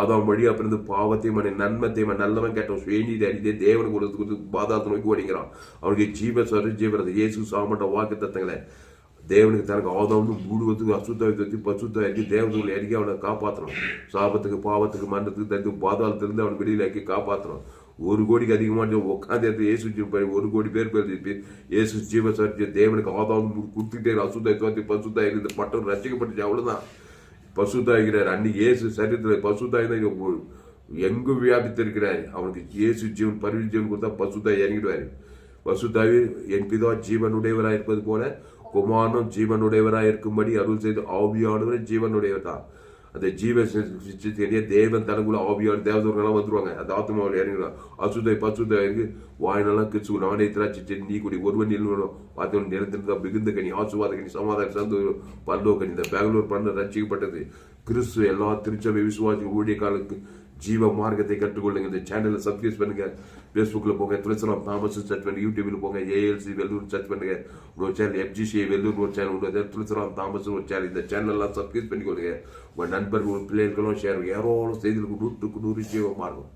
ஆதாம் வழி பிறந்து பாவத்தையும் மனை நன்மத்தையும் நல்லவன் கேட்டவன் சுயநீதி அறிந்தே தேவனுக்கு உலகத்துக்கு கொடுத்து பாதாத்து நோக்கி ஓடிங்கிறான். அவனுக்கு ஜீவ சரி ஜீவரது இயேசு சாமட்ட வாக்கு தத்தங்களை தேவனுக்கு தனக்கு ஆதாம் மூடுவதுக்கு அசுத்தாவை தத்தி பசுத்தாக்கி தேவனுங்களை இறங்கி அவனை காப்பாற்றணும் சாபத்துக்கு பாவத்துக்கு மரணத்துக்கு தடுத்து பாதாளத்திலிருந்து அவனை வெளியில ஆக்கி காப்பாற்றணும் ஒரு கோடிக்கு அதிகமான உட்காந்து எடுத்து இயேசு ஜீவன் ஒரு கோடி பேர் பேர் இயேசு ஜீவ சர்ஜி தேவனுக்கு ஆதாம் கொடுத்துக்கிட்டே அசுத்தாய் தோத்தி பசுத்தாய் இந்த பட்டம் ரசிக்கப்பட்டுச்சு. அவ்வளோதான் பசுத்தாய்கிறார் அன்னைக்கு இயேசு சரீரத்தில் பசுத்தாய் தான் இங்க எங்கும் வியாபித்திருக்கிறார்? அவனுக்கு இயேசு ஜீவன் பரிவு ஜீவன் கொடுத்தா பசுத்தாய் இறங்கிடுவாரு. பசுத்தாய் என் பிதா ஜீவனுடையவராக இருப்பது போல குமாரனும் ஜீவனுடையவராய் இருக்கும்படி அருள் செய்து ஆவியானவர் ஜீவனுடையவர் தான் அந்த ஜீவ தேவன் தனக்குள்ள ஆவியான தேவதூர்கள்லாம் வந்துருவாங்க. அந்த ஆத்மாவில் இறங்கிடுவாங்க அசுதை பசுதை இருக்கு வாயினெல்லாம் கிச்சு நானே திராட்சி நீ கூடி. ஒருவன் நிலவரம் பார்த்தவன் நிலத்திருந்தா மிகுந்த கனி ஆசுவாத கனி சமாதான சந்தோஷம் பல்லோ கனி. இந்த பெங்களூர் பண்ண ரசிக்கப்பட்டது கிறிஸ்து எல்லா திருச்சபை விசுவாசி காலத்துக்கு ஜீவ மார்க்கத்தை கற்றுக்கொள்ளுங்க. இந்த சேனலை சப்ஸ்கிரைப் பண்ணுங்க. ஃபேஸ்புக்கில் போங்க. துளசலம் தாமஸ் சர்ச் பண்ணுங்க. யூடியூபில் போங்க. ஏஎல்சி வெள்ளூர் சர்ச் பண்ணுங்க. ஒரு சேனல் எஃப்ஜிசி வெள்ளூர் ஒரு சேனல் உண்டு துளசலாம் தாமஸ் ஒரு சேனல் இந்த சேனல்லாம் சப்ஸ்கிரைப் பண்ணிக்கொள்ளுங்க. உங்கள் நண்பர்கள் பிள்ளைகளும் ஷேர் ஏராளம் செய்திகளுக்கு நூற்றுக்கு நூறு ஜீவ மார்க்கம்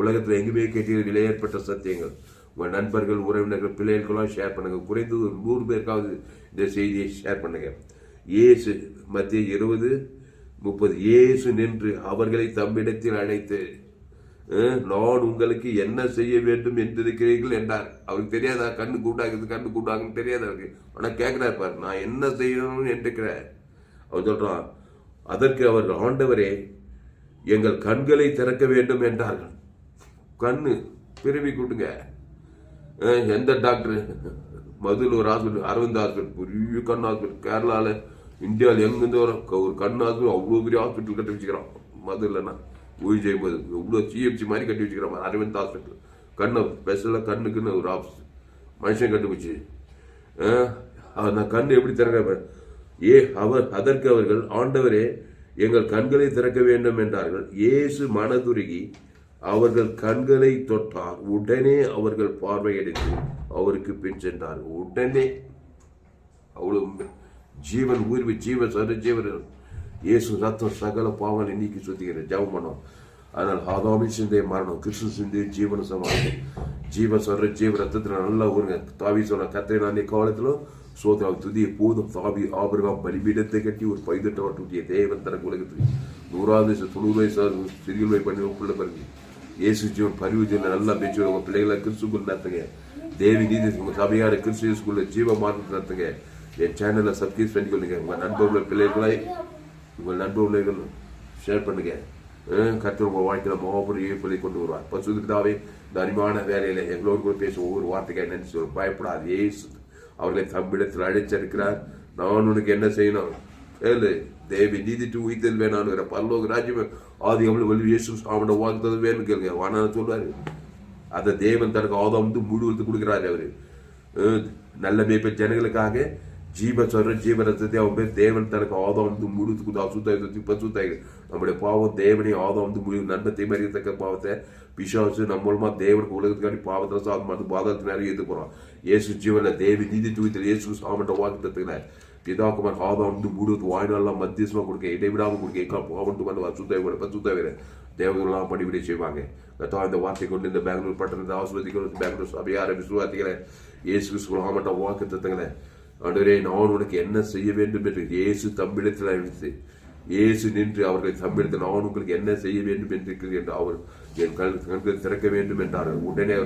உலகத்தில் எங்குமே கேட்டீங்க? விலையேற்பட்ட சத்தியங்கள். உங்கள் நண்பர்கள் உறவினர்கள் பிள்ளைகளுக்கெல்லாம் ஷேர் பண்ணுங்க. குறைந்தது ஒரு நூறு பேருக்காவது இந்த செய்தியை ஷேர் பண்ணுங்க. ஏசு மத்திய இருபது முப்பது. இயேசு நின்று அவர்களை தம்மிடத்தில் அழைத்து நான் உங்களுக்கு என்ன செய்ய வேண்டும் என்றிருக்கிறீர்கள்? என்றார். அவருக்கு தெரியாதா? கண்ணு கூட்டாக்குது கண்ணு கூட்டாங்கன்னு தெரியாதா அவருக்கு? ஆனால் கேட்கிறார் பாரு நான் என்ன செய்யணும்னு? என்றிருக்கிறேன் அவர் சொல்றான் அதற்கு அவர் ஆண்டவரே எங்கள் கண்களை திறக்க வேண்டும் என்றார்கள். கண்ணு பிறவி கூட்டுங்க. எந்த டாக்டர்? மதுல ஹாஸ்பிட்டல் அரவிந்த் ஹாஸ்பிட்டல் பெரிய கண் ஹாஸ்பிட்டல் கேரளாவில் இந்தியாவில் எங்கேருந்து வர ஒரு கண் அவ்வளோ பெரிய ஹாஸ்பிட்டல் கட்டி வச்சுக்கிறான். மது இல்லைன்னா ஊழி செய்யும்போது இவ்வளோ சிஎம்சி மாதிரி கட்டி வச்சுக்கிறான் அரவிந்த் ஹாஸ்பிட்டல் கண்ணை ஸ்பெஷலாக கண்ணுக்குன்னு ஒரு ஆஃபீஸ் மனுஷன் கண்டுபிடிச்சு. நான் கண் எப்படி திறக்க ஏ அவர் அதற்கு அவர்கள் ஆண்டவரே எங்கள் கண்களை திறக்க வேண்டும் என்றார்கள். இயேசு மனதுருகி அவர்கள் கண்களை தொட்டார். உடனே அவர்கள் பார்வையடைந்து அவருக்கு பின் சென்றார் உடனே அவ்வளோ ஜீவன் உயிர்வு ஜீவ சரஜீவன் இயேசு ரத்தம் சகல பாவனை நீக்கி சுத்திக்கிற ஜெபம் பண்ணோம். ஆனால் ஆதாமி சிந்தைய மரணம் கிறிஸ்து சிந்தைய ஜீவன சமாளம் ஜீவ சொல்ற ஜீவ ரத்தத்துல நல்லா ஊருங்க. தாவி சொல்ற கத்திரை அன்னை காலத்திலும் சோதரா துதிய போதும். தாவி ஆபரகம் பலிபீடத்தை கட்டி ஒரு பைதட்ட வட்டுட்டிய தேவன் தனக்கு உலகத்துக்கு. நூறாவது வயசு தொண்ணூறு வயசு சிறிய பண்ணி உள்ள பிறகு இயேசு ஜீவன் பரிவு ஜீவன் நல்லா பேச்சு உங்க பிள்ளைகளை கிறிஸ்துக்குள் நடத்துங்க. தேவி நீதி உங்க சபையான கிறிஸ்து இயேசுக்குள்ள ஜீவ மார்க்கத்தை நடத்துங்க. என் சேனலை சப்ஸ்கிரைப் பண்ணிக்கொள்ளுங்க. உங்கள் நண்பர்கள் பிள்ளைகளை உங்கள் நண்பர்கள் ஷேர் பண்ணுங்க. கற்று உங்கள் வாழ்க்கையில் மகாபுரி ஈர்ப்பலை கொண்டு வருவார். பசுதாவே இந்த அருமையான வேலையில் எங்களோடு கூட பேசும் ஒவ்வொரு வார்த்தைக்காக நினைச்சு சொல்லுவோம். பயப்படாது ஏசு அவர்களை தம்மிடத்தில் அழைச்சிருக்கிறார். நான் உனக்கு என்ன செய்யணும்? ஏழு தேவி நீதிட்டு உயிர்த்தல் வேணாங்கிற பரலோக ராஜ்யம் ஆதி அமல் வலி இயேசு அவனோட வாழ்த்தது வேணும் கேளுங்க. வானா சொல்வாரு அதை தேவன் தனக்கு ஆதாம் வந்து முழுவதுக்கு கொடுக்குறாரு அவரு. நல்ல மேய்ப்ப ஜனங்களுக்காக ஜீவ சொல்ற ஜீவ ரத்தத்தை அவன் பேர் தேவன் தனக்கு ஆதம் வந்து முழுவதுக்கு அசுத்தாய் பசுத்தாய் நம்முடைய பாவம் தேவனை ஆதம் வந்து முழு நன்மத்தை அறியத்தக்க பாவத்தை பிசாசு நம்ம மூலமா தேவனுக்கு உலகத்துக்காண்டி பாவத்தை சாதம் பார்த்து பாதத்தினாலே நிறைய எது போறோம் இயேசு ஜீவன தேவி நீதி தூயத்தில் இயேசு சாமன்ற வாக்குத்தத்துக்குல பிதாகுமார் ஆதம் வந்து முழுவது வாய்நாளெல்லாம் மத்தியசமா கொடுக்க இடைவிடாமல் கொடுக்க எக்கா பாவன்ட்டு வந்து அசுத்தாய் பசுத்தாய் தேவர்கள்லாம் படிவிடை செய்வாங்க. கத்தா இந்த வார்த்தை கொண்டு இந்த பெங்களூர் பட்டணத்தை ஆஸ்வதிக்கிறோம் பெங்களூர் சபையாரை விசுவாத்திக்கிறேன் இயேசு சுகாமட்ட வாக்கு தத்துங்களேன் ஆண்டவரே நான் உனக்கு என்ன செய்ய வேண்டும் என்று இயேசு தம்மிடத்தில் அழைத்து இயேசு நின்று அவர்களை தம்மிடத்தில் நான் உங்களுக்கு என்ன செய்ய வேண்டும் என்று என்று அவர் என் கண் கண்களை திறக்க வேண்டும் என்றார். உடனே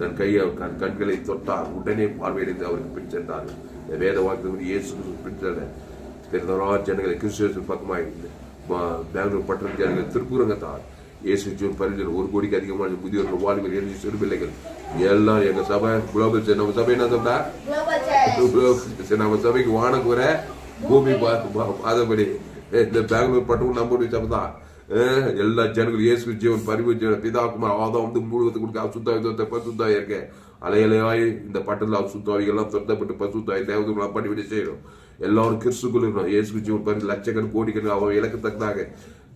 தன் கையை கண் கண்களை தொட்டார். உடனே பார்வையடைந்து அவருக்கு பின் இந்த வேத வாக்கு இயேசு கிறிஸ்து பின் செல்ல ஜனங்களை கிறிஸ்துவ பக்கமாக பெங்களூர் பட்டணம் ஜனங்கள் திருப்பூரங்கத்தார் இயேசு ஜூன் பரிந்துரை ஒரு கோடிக்கு அதிகமான முதியோர்கள் வாலிபர் எழுதி சிறு பிள்ளைகள் எல்லாம் எங்கள் சபை குளோபல் நம்ம சபை என்ன சபை நம்ம சபைக்கு வானக்குறை பூமி பாதபடி. இந்த பெங்களூர் பட்டணம் நம்முடைய சபை எல்லா ஜனங்களும் இயேசு ஜீவன் பரிவு ஜீவன் பிதாக்குமார் ஆதம் வந்து மூலத்தை கொடுக்க அசுத்தாய் பசுத்தாய் இருக்க அலையலையாய் இந்த பட்டத்தில் அசுத்தாவிகள்லாம் தொட்டப்பட்டு பசுத்தாய் தேவதெல்லாம் பண்ணிவிட்டு செய்யணும் எல்லாரும் கிறிஸ்துக்குள்ள இருக்கணும். இயேசு ஜீவன் பரிவு லட்சக்கணக்கு கோடிக்கணக்கு அவன் இலக்கு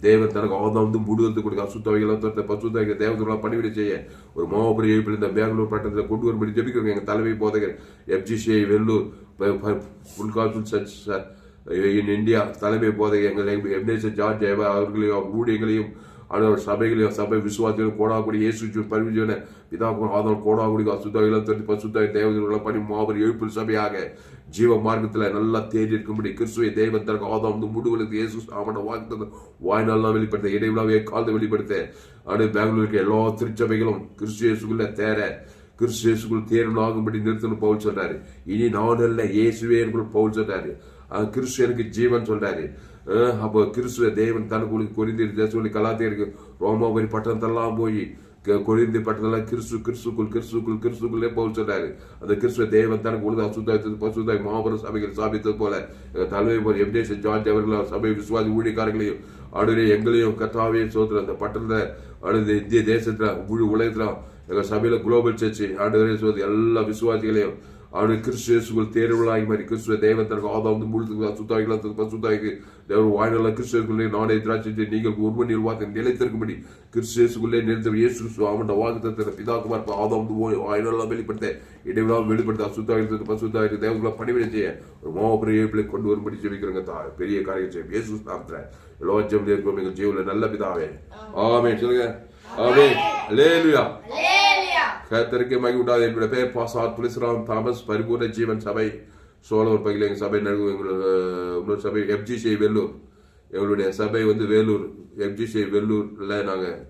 தேவன் தனக்கு ஆதம் வந்து முழுவதை கொடுக்க அசுத்தாவிகள்லாம் தொட்ட பசுத்தாய் தேவத்தோட பண்ணிவிட செய்ய ஒரு மாபெரிய எழுப்பில் இந்த பெங்களூர் பட்டத்தில் கொண்டு வரும்படி ஜபிக்கிறோம். எங்கள் தலைமை போதகர் FGCI Vellore full gospel church in India தலைமை போதகர் எங்கள் எம்னேசர் ஜார்ஜ் அவர்களையும் அவர் ஊழியங்களையும் ஆண்டவர் சபைகளையும் சபை விசுவாசிகள் கோடாகுடி இயேசு பரிவிஜன பிதாக்கும் ஆதல் கோடாகுடி அசுத்தாயிலம் தட்டி பசுத்தாய் தேவதைகளை பணி மாபெரும் எழுப்பு சபையாக ஜீவ மார்க்கத்தில் நல்லா தேடி இருக்கும்படி கிறிஸ்துவை தெய்வத்திற்கு ஆதம் வந்து முடிவுகளுக்கு இயேசு அவன வாக்கு வாய்நாள்லாம் வெளிப்படுத்த இடைவிழாவே காலத்தை வெளிப்படுத்த. அடுத்து பெங்களூருக்கு எல்லா திருச்சபைகளும் கிறிஸ்து இயேசுக்குள்ள தேர கிறிஸ்து இயேசுக்குள் தேர்வாகும்படி நிறுத்தணும் பவுல் சொல்றாரு. இனி நான் அல்ல இயேசுவே என்று பவுல் சொல்றாரு. கிறிஸ்து எனக்கு ஜீவன் சொல்றாரு. அப்போ கிறிஸ்துவ தேவன் தனக்குள்ளி குறிந்து சொல்லி கலாத்தியருக்கு ரோமாபுரி பட்டணத்தெல்லாம் போய் கொரிந்து பட்டதெல்லாம் கிறிஸ்து கிறிஸ்துக்குள் கிறிஸ்துக்குள் கிறிஸ்துக்குள்ளே போக சொன்னாரு அந்த கிறிஸ்துவ தேவன் தனக்கு உழுது அசுத்தாய் பசுதாய் மாபெரும் சபைகள் சாபித்தது போல தலைமை போல எம்டேஷ் ஜார்ஜ் அவர்கள் சபை விசுவாசி ஊழியக்காரர்களையும் அடுத்து எங்களையும் கத்தாவையும் சோத்துல அந்த பட்டத்தில் அடுத்த இந்திய தேசத்துல முழு உலகத்துல எங்கள் சபையில குளோபல் சர்ச்சு ஆண்டு சோது எல்லா விசுவாசிகளையும் இயேசுக்குள் தேர்வுளாகி மாதிரி கிறிஸ்துவ தேவத்திற்கு ஆதாவது முழுத்து சுத்தாய்கள் பசுத்தாய்க்கு தேவர் வாயில கிறிஸ்துக்குள்ளே நானே திராட்சை நீங்கள் ஒருவனில் வாக்கு நிலைத்திருக்கும்படி கிறிஸ்து இயேசுக்குள்ளே நிறுத்த இயேசு கிறிஸ்து. அவன் வாக்கு பிதாக்குமார் ஆதாவது வாயிலெல்லாம் வெளிப்படுத்த இடைவிழாமல் வெளிப்படுத்த அசுத்தாயிரத்துக்கு பசுத்தாயிரத்து தேவர்களை பணிவிடை செய்ய ஒரு மாபெரிய கொண்டு வரும்படி ஜெபிக்கிறங்க தா பெரிய காரியம் செய்யும் இயேசு நாமத்துல எல்லா ஜெபம் இருக்கும் எங்கள் ஜீவனில் நல்ல பிதாவே. ஆமே சொல்லுங்க. ஆமே லேலுயா. கர்த்தருக்கு மகி உண்டாது என்னுடைய பேர் பாசார் துளசிராம் தாமஸ் பரிபூர்ண ஜீவன் சபை சோழவர் பகுதியில் எங்கள் சபை நடுவு எங்களோட இன்னொரு சபை எஃப்ஜிசி வேலூர். எங்களுடைய சபை வந்து வேலூர் எஃப்ஜிசி வேலூரில் நாங்கள்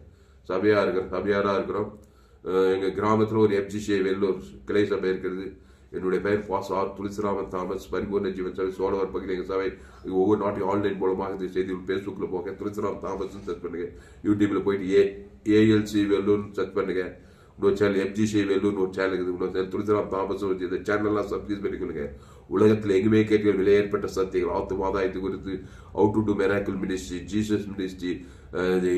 சபையாக இருக்கிறோம் சபையாராக இருக்கிறோம். எங்கள் கிராமத்தில் ஒரு எஃப்ஜிசி வெள்ளூர் கிளை சபை இருக்கிறது. என்னுடைய பெயர் பாசார் ஆர் துளசிராமன் தாமஸ் பரிபூர்ண ஜீவன் சபை சோழவர் பகுதியில் எங்கள் சபை. ஒவ்வொரு நாட்டையும் ஆன்லைன் மூலமாக இந்த செய்தி ஃபேஸ்புக்கில் போங்க. துளசிராம் தாமஸ் சர்ச் பண்ணுங்கள் யூடியூப்பில் போயிட்டு ஏ ஏஎல்சி வெல்லூர்னு சர்ச் பண்ணுங்கள் இன்னொரு சேனல் எஃப்ஜிசி வெல்லூர்னு ஒரு சேனல் இருக்குது இன்னொரு சேனல் துளசிராம் தாமஸ் வச்சு இந்த சேனல்லாம் சப்ஸ்கிரைப் பண்ணிக்கொள்ளுங்க உலகத்தில் எங்குமே கேட்கிற விலை ஏற்பட்ட சத்தியங்கள். ஆத்துமாதாயத்து குறித்து out to to miracle ministry Jesus ministry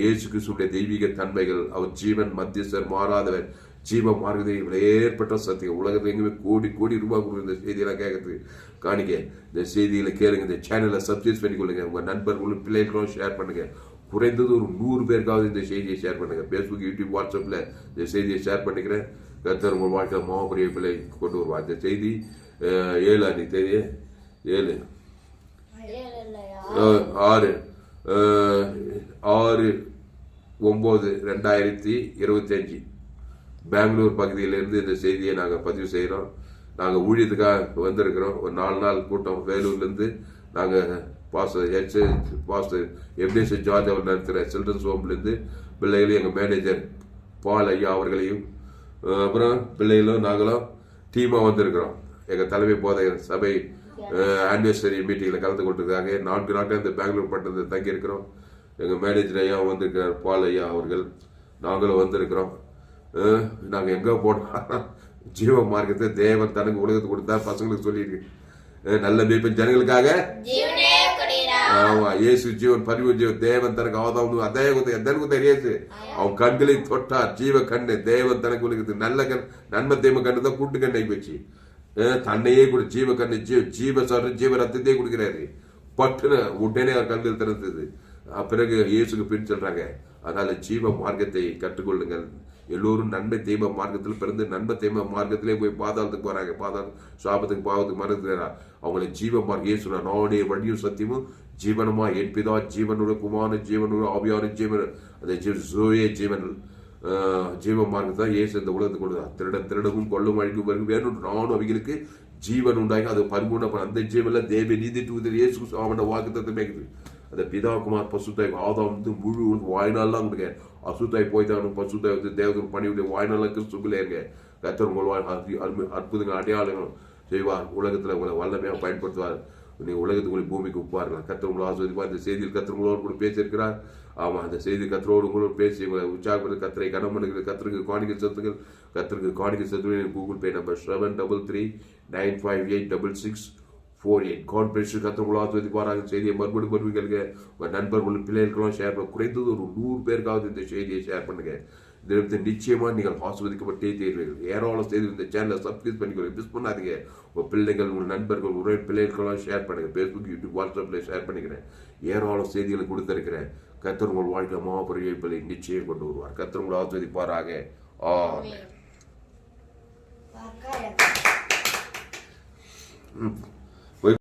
Yesu கிறிஸ்துடைய தெய்வீக தன்மைகள் அவர் ஜீவன் மத்தியஸ்தர் மாறாதவர் ஜீவ மார்க்கத்தில் விலையேற்பட்ட சத்தியம் உலகத்தில் எங்குமே கோடி கோடி ரூபாய் கொடுக்குற இந்த செய்தியெல்லாம் கேட்கறதுக்கு காணிக்க இந்த செய்திகளை கேளுங்க இந்த சேனலை சப்ஸ்கிரைப் பண்ணிக்கொள்ளுங்க உங்க நண்பர்களும் பிள்ளைகளும் ஷேர் பண்ணுங்க. குறைந்தது ஒரு நூறு பேருக்காவது இந்த செய்தியை ஷேர் பண்ணுங்க. ஃபேஸ்புக் யூடியூப் வாட்ஸ்அப்ல இந்த செய்தியை ஷேர் பண்ணிக்கிறேன். கர்த்தர் உங்கள் வாழ்க்கை மாபெரிய பிள்ளை கொண்டு வருவார். இந்த செய்தி ஏழு அன்னைக்கு தேதி ஏழு. ஆறு. ஆறு ஒம்பது ரெண்டாயிரத்தி இருபத்தஞ்சி. பெங்களூர் பகுதியிலிருந்து இந்த செய்தியை நாங்கள் பதிவு செய்கிறோம் நாங்கள் ஊழியத்துக்காக வந்திருக்கிறோம். ஒரு நாலு நாள் கூட்டம் வேலூர்லேருந்து நாங்கள் pastor H pastor MTS George அவர் நடத்துகிற சில்ட்ரன்ஸ் ஹோம்லேருந்து பிள்ளைகளையும் எங்கள் மேனேஜர் பால் ஐயா அவர்களையும் அப்புறம் பிள்ளைகளும் நாங்களும் டீமாக வந்திருக்கிறோம். எங்கள் தலைமை போதையர் சபை ஆனிவர்சரி மீட்டிங்கில் கலந்து கொண்டிருக்காங்க நான்கு நாட்கள் இந்த பெங்களூர் பட்டத்தில் தங்கியிருக்கிறோம். எங்கள் மேனேஜர் ஐயா வந்திருக்கிறார் பால் ஐயா அவர்கள். நாங்களும் வந்திருக்கிறோம். நாங்கள் எங்கே போனோம் ஜீவ மார்க்கத்தை தேவன் தனக்கு உலகத்துக்கு கொடுத்தா பசங்களுக்கு சொல்லியிருக்கு. நல்ல மீட்பின் ஜனங்களுக்காக ஆமா இயேசு ஜீவன் பரிவு ஜீவன் தேவன் தனக்கு அவதான் அதே குத்த எதற்கு தெரியாது அவன் கண்களை தொட்டா ஜீவ கண்ணு தேவன் தனக்கு உலகத்து நல்ல கண் நன்மை தேம கண்ணு தான் கூட்டு கண்ணை போச்சு. தன்னையே கூட ஜீவ கண்ணு ஜீவ ஜீவ சார் ஜீவ ரத்தத்தையே கொடுக்கிறாரு. பட்டுன உடனே அவர் கண்கள் திறந்தது. பிறகு இயேசுக்கு பின் சொல்றாங்க அதனால ஜீவ மார்க்கத்தை கற்றுக்கொள்ளுங்கள். எல்லோரும் நன்மை தெய்வ மார்க்கத்தில் பிறந்து நன்மை தெய்வ மார்க்கத்திலே போய் பாதாளத்துக்கு போறாங்க. பாதாள சாபத்துக்கு பாவத்துக்கு மறந்துறாரா அவங்களை ஜீவ மார்க்க இயேசு நானுடைய வழியும் சத்தியமும் ஜீவனுமா என் பிதா ஜீவனோட குமார ஜீவனோட ஆவியான ஜீவன் அந்த ஜோயே ஜீவன் ஜீவ மார்க்கத்தை ஏசு இந்த உலகத்துக்கு கொடுத்தார் திருட திருடவும் கொள்ளும் அழிக்கும் வரும் வேணும் நானும் அவைகளுக்கு ஜீவன் உண்டாகி அது பரிபூர்ண அந்த ஜீவன்ல தேவி நீதி தூதர் இயேசு அவனோட வாக்குத்தத்தை மேய்க்குது அந்த பிதா குமார் பசுத்தாய் ஆதாம் வந்து முழு வாய்நாள்லாம் கொடுங்க. அசுத்தாய் போய்த்தானும் பசுத்தாய் வந்து தேவதூர் பணியுடைய வாய்நாள்லாம் கிறிஸ்துக்குள்ளே இருங்க கத்தர் உங்கள் அற்புதங்கள் அடையாளங்களும் செய்வார். உலகத்துல உங்களை வல்லமையாக பயன்படுத்துவார். நீ உலகத்துக்கு பூமிக்கு உப்பார்கள் கத்தர் உங்களை இந்த செய்தியில் கத்திரங்களோடு கூட பேசியிருக்கிறார். ஆமாம் அந்த செய்தி கத்தரோடு கூட பேசி உங்களை கத்திரை கத்தரை கனம் பண்ணுகிற கத்தருக்கு காணிக்க சொத்துக்கள் கத்தருக்கு காணிக்க சொத்துக்கள் Google Pay number seven double three nine five eight double six four eight God bless கத்தர் உங்களை ஆஸ்வதிப்பாராக செய்தியை மறுபடியும் மறுபடிகளுங்க உங்கள் நண்பர்களும் பிள்ளைகளுக்கெல்லாம் ஷேர் பண்ண குறைந்தது ஒரு நூறு பேருக்காவது இந்த செய்தியை ஷேர் பண்ணுங்கள் இதற்கு நிச்சயமா நீங்கள் ஆஸ்வதிக்கப்பட்டே தீர்வீர்கள். ஏராளம் செய்து இந்த சேனலை சப்ஸ்கிரைப் பண்ணிக்கொள்ள மிஸ் பண்ணாதீங்க. உங்க பிள்ளைகள் உங்கள் நண்பர்கள் உறவு பிள்ளைகளுக்கெல்லாம் ஷேர் பண்ணுங்க. ஃபேஸ்புக் யூடியூப் வாட்ஸ்அப்ல ஷேர் பண்ணிக்கிறேன். ஏராளம் செய்திகளை கொடுத்திருக்கிறேன். கத்தர் உங்கள் வாழ்க்கை மாபெரும் இயல்பலை நிச்சயம் கொண்டு வருவார். கத்தர் உங்களை ஆஸ்வதிப்பாராக. ம்.